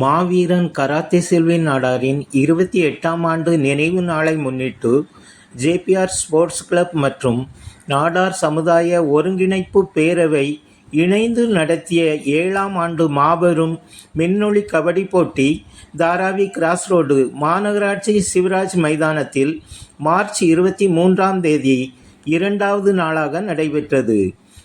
மாவீரன் karate Selvin நாடாரின் இருபத்தி எட்டாம் ஆண்டு நினைவு நாளை முன்னிட்டு ஜேபிஆர் ஸ்போர்ட்ஸ் கிளப் மற்றும் நாடார் சமுதாய ஒருங்கிணைப்பு பேரவை இணைந்து நடத்திய ஏழாம் ஆண்டு மாபெரும் மின்னொளி கபடி போட்டி தாராவி கிராஸ் ரோடு மாநகராட்சி சிவராஜ் மைதானத்தில் மார்ச் இருபத்தி மூன்றாம் தேதி இரண்டாவது நாளாக நடைபெற்றது.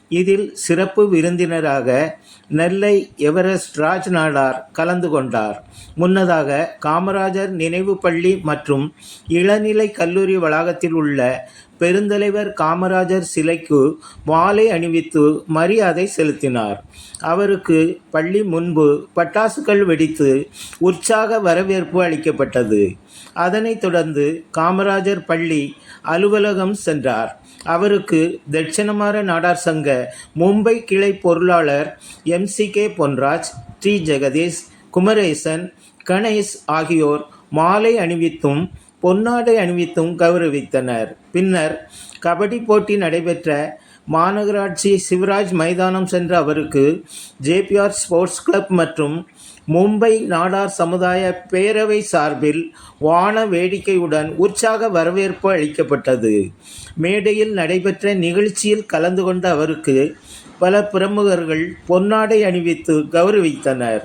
இதில் சிறப்பு விருந்தினராக நெல்லை எவரெஸ்ட் ராஜ் நாடார் கலந்து கொண்டார். முன்னதாக காமராஜர் நினைவு பள்ளி மற்றும் இளநிலை கல்லூரி வளாகத்தில் உள்ள பெருந்தலைவர் காமராஜர் சிலைக்கு மாலை அணிவித்து மரியாதை செலுத்தினார். அவருக்கு பள்ளி முன்பு பட்டாசுகள் வெடித்து உற்சாக வரவேற்பு அளிக்கப்பட்டது. அதனைத் தொடர்ந்து காமராஜர் பள்ளி அலுவலகம் சென்றார். அவருக்கு தட்சிணமார நாடார் சங்க மும்பை கிளை பொருளாளர் எம்சிகே பொன்ராஜ் டி. ஜெகதீஷ் குமரேசன் கணேஷ் ஆகியோர் மாலை அணிவித்தும் பொன்னாடை அணிவித்தும் கௌரவித்தனர். பின்னர் கபடி போட்டி நடைபெற்ற மாநகராட்சி சிவராஜ் மைதானம் சென்ற அவருக்கு ஜேபிஆர் ஸ்போர்ட்ஸ் கிளப் மற்றும் மும்பை நாடார் சமுதாய பேரவை சார்பில் வான வேடிக்கையுடன் உற்சாக வரவேற்பு அளிக்கப்பட்டது. மேடையில் நடைபெற்ற நிகழ்ச்சியில் கலந்து கொண்ட அவருக்கு பல பிரமுகர்கள் பொன்னாடை அணிவித்து கௌரவித்தனர்.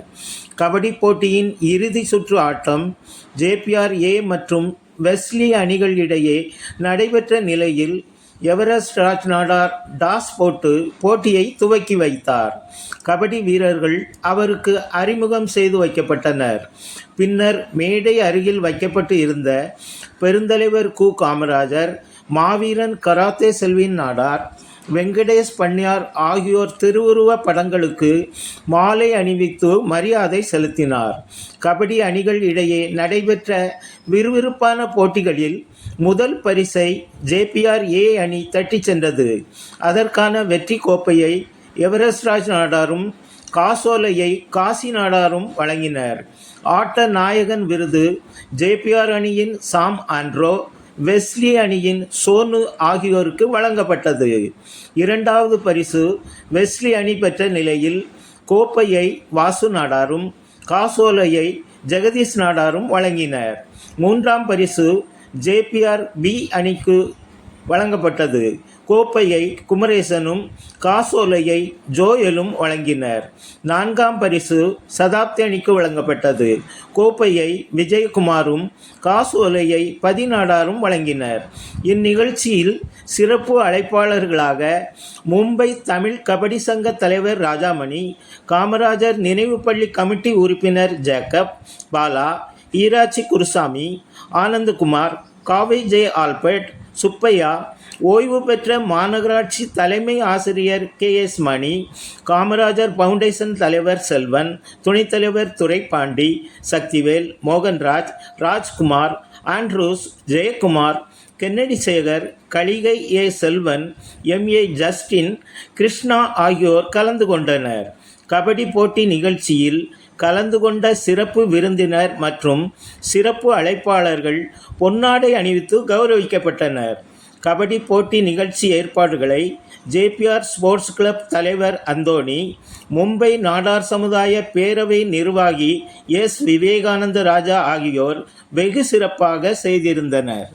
கபடி போட்டியின் இறுதி சுற்று ஆட்டம் ஜேபிஆர் ஏ மற்றும் வெஸ்லி அணிகள் இடையே நடைபெற்ற நிலையில் எவரெஸ்ட் ராஜ் நாடார் டாஸ் போட்டு போட்டியை துவக்கி வைத்தார். கபடி வீரர்கள் அவருக்கு அறிமுகம் செய்து வைக்கப்பட்டனர். பின்னர் மேடை அருகில் வைக்கப்பட்டு இருந்த பெருந்தலைவர் கு. காமராஜர் மாவீரன் கராத்தே செல்வின் நாடார் வெங்கடேஷ் பன்னியார் ஆகியோர் திருவுருவ படங்களுக்கு மாலை அணிவித்து மரியாதை செலுத்தினார். கபடி அணிகள் இடையே நடைபெற்ற விறுவிறுப்பான போட்டிகளில் முதல் பரிசை ஜேபிஆர் ஏ அணி தட்டிச் சென்றது. அதற்கான வெற்றி கோப்பையை எவரெஸ்ட் ராஜ் நாடாரும் காசோலையை காசி நாடாரும் வழங்கினர். ஆட்ட நாயகன் விருது ஜேபிஆர் அணியின் சாம் ஆண்ட்ரோ வெஸ்லி அணியின் சோனு ஆகியோருக்கு வழங்கப்பட்டது. இரண்டாவது பரிசு வெஸ்லி அணி பெற்ற நிலையில் கோப்பையை வாசு நாடாரும் காசோலையை ஜெகதீஷ் நாடாரும் வழங்கினர். மூன்றாம் பரிசு ஜேபிஆர் பி அணிக்கு வழங்கப்பட்டது. கோப்பையை குமரேசனும் காசோலையை ஜோயலும் வழங்கினர். நான்காம் பரிசு சதாப்தி அணிக்கு வழங்கப்பட்டது. கோப்பையை விஜயகுமாரும் காசோலையை பதினாடாரும் வழங்கினர். இந்நிகழ்ச்சியில் சிறப்பு அழைப்பாளர்களாக மும்பை தமிழ் கபடி சங்க தலைவர் ராஜாமணி காமராஜர் நினைவு பள்ளி கமிட்டி உறுப்பினர் Jacob Bala Erachi Gurusamy Anandakumar Kavai J Albert Subbaiah ஓய்வு பெற்ற மாநகராட்சி தலைமை ஆசிரியர் K S Mani Kamarajar foundation தலைவர் செல்வன் துணைத் தலைவர் Duraipandi Sakthivel Mohanraj Rajkumar Andrews Jayakumar Kennedy Sekar Kaligai A Selvan M A Justin Krishna ஆகியோர் கலந்து கொண்டனர். கபடி போட்டி நிகழ்ச்சியில் கலந்து கொண்ட சிறப்பு விருந்தினர் மற்றும் சிறப்பு அழைப்பாளர்கள் பொன்னாடை அணிவித்து கௌரவிக்கப்பட்டனர். கபடி போட்டி நிகழ்ச்சி ஏற்பாடுகளை ஜேபிஆர் ஸ்போர்ட்ஸ் கிளப் தலைவர் அந்தோணி மும்பை நாடார் சமுதாய பேரவை நிர்வாகி எஸ். விவேகானந்த ராஜா ஆகியோர் வெகு சிறப்பாக செய்திருந்தனர்.